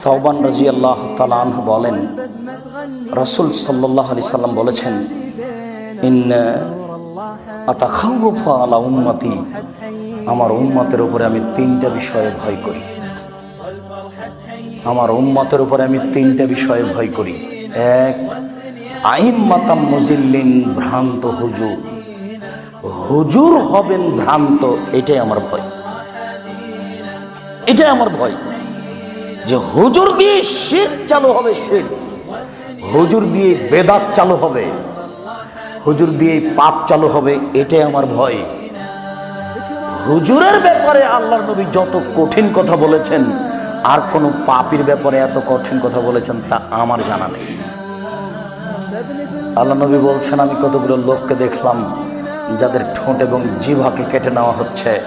সৌবান রাজি আল্লাহ তালান বলেন রসুল সাল্লাহ আলি সাল্লাম বলেছেন ইন আতাখাউফা আলা উন্মতি আমার উন্মতের উপরে আমি তিনটা বিষয়ে ভয় করি। আমার উন্মতের উপরে আমি তিনটা বিষয়ে ভয় করি। এক আইম মাতাম মুজিল্লিন ভ্রান্ত হুজুর। হুজুর হবেন ভ্রান্ত এটাই আমার ভয়। এটাই আমার ভয়। যে হুজুর দিয়ে শির চালু হবে শির। হুজুর দিয়ে বেদাত চালু হবে। হুজুর দিয়ে পাপ চালু হবে, এটাই আমার ভয়। হুজুরের ব্যাপারে আল্লাহর নবী যত কঠিন কথা বলেছেন, আর কোন পাপির ব্যাপারে এত কঠিন কথা বলেছেন, তা আমার জানা নেই। আল্লাহ নবী বলছেন, আমি কতগুলো লোককে দেখলাম, যাদের ঠোঁট এবং জিভাকে কেটে নেওয়া হচ্ছে।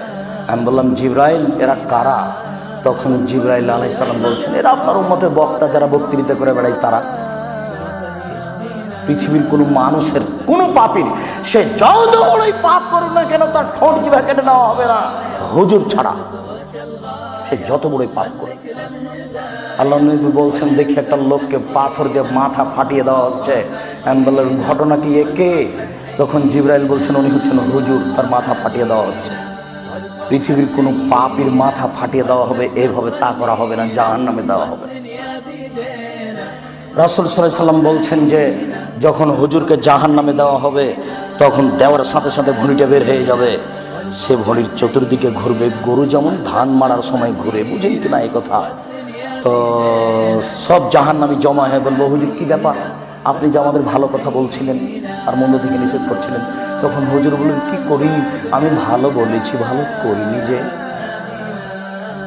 আমি বললাম, জিব্রাইল, এরা কারা? তখন জিব্রাইল আলাই সালাম বলছেন, এরা আপনার উম্মতের বক্তা, যারা বক্তৃতা করে বেড়ায় তারা। পৃথিবীর কোনো মানুষের, কোনো পাপির, সে যত বড়ই পাপ করুক না কেন তার ঠোঁট জিভা কেটে নেওয়া হবে না। হুজুর ছাড়া সে যত বড়ই পাপ করে আল্লাহ নবী বলছেন, দেখি একটা লোককে পাথর দিয়ে মাথা ফাটিয়ে দেওয়া হচ্ছে। ঘটনা কি এ কে তখন জিব্রাইল বলছেন, উনি হচ্ছেন হুজুর, তার মাথা ফাটিয়ে দেওয়া হচ্ছে। পৃথিবীর কোনো পাপির মাথা ফাটিয়ে দেওয়া হবে, এভাবে তা করা হবে না জাহান নামে দেওয়া হবে। রাসুল সাল্লাম বলছেন যে, যখন হুজুরকে জাহান নামে দেওয়া হবে, তখন দেওয়ার সাথে সাথে ভুঁড়িটা বের হয়ে যাবে। সে ভুঁড়ির চতুর্দিকে ঘুরবে, গরু যেমন ধান মারার সময় ঘুরে, বুঝেন কি না কথা? তো সব জাহান নামে জমা হয়ে বলব হুজুর, কি ব্যাপার? আপনি যে আমাদের ভালো কথা বলছিলেন আর মন্দ থেকে নিষেধ করছিলেন, তখন হুজুর বললেন, কি করি? আমি ভালো বলেছি, ভালো করি নিজে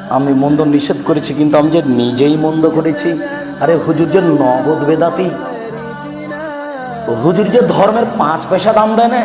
আমি মন্দ নিষেধ করেছি, কিন্তু আমি যে নিজেই মন্দ করেছি, আরে হুজুর যে নগদ বেদাতি। হুজুর যে ধর্মের পাঁচ পয়সা দাম দেয় না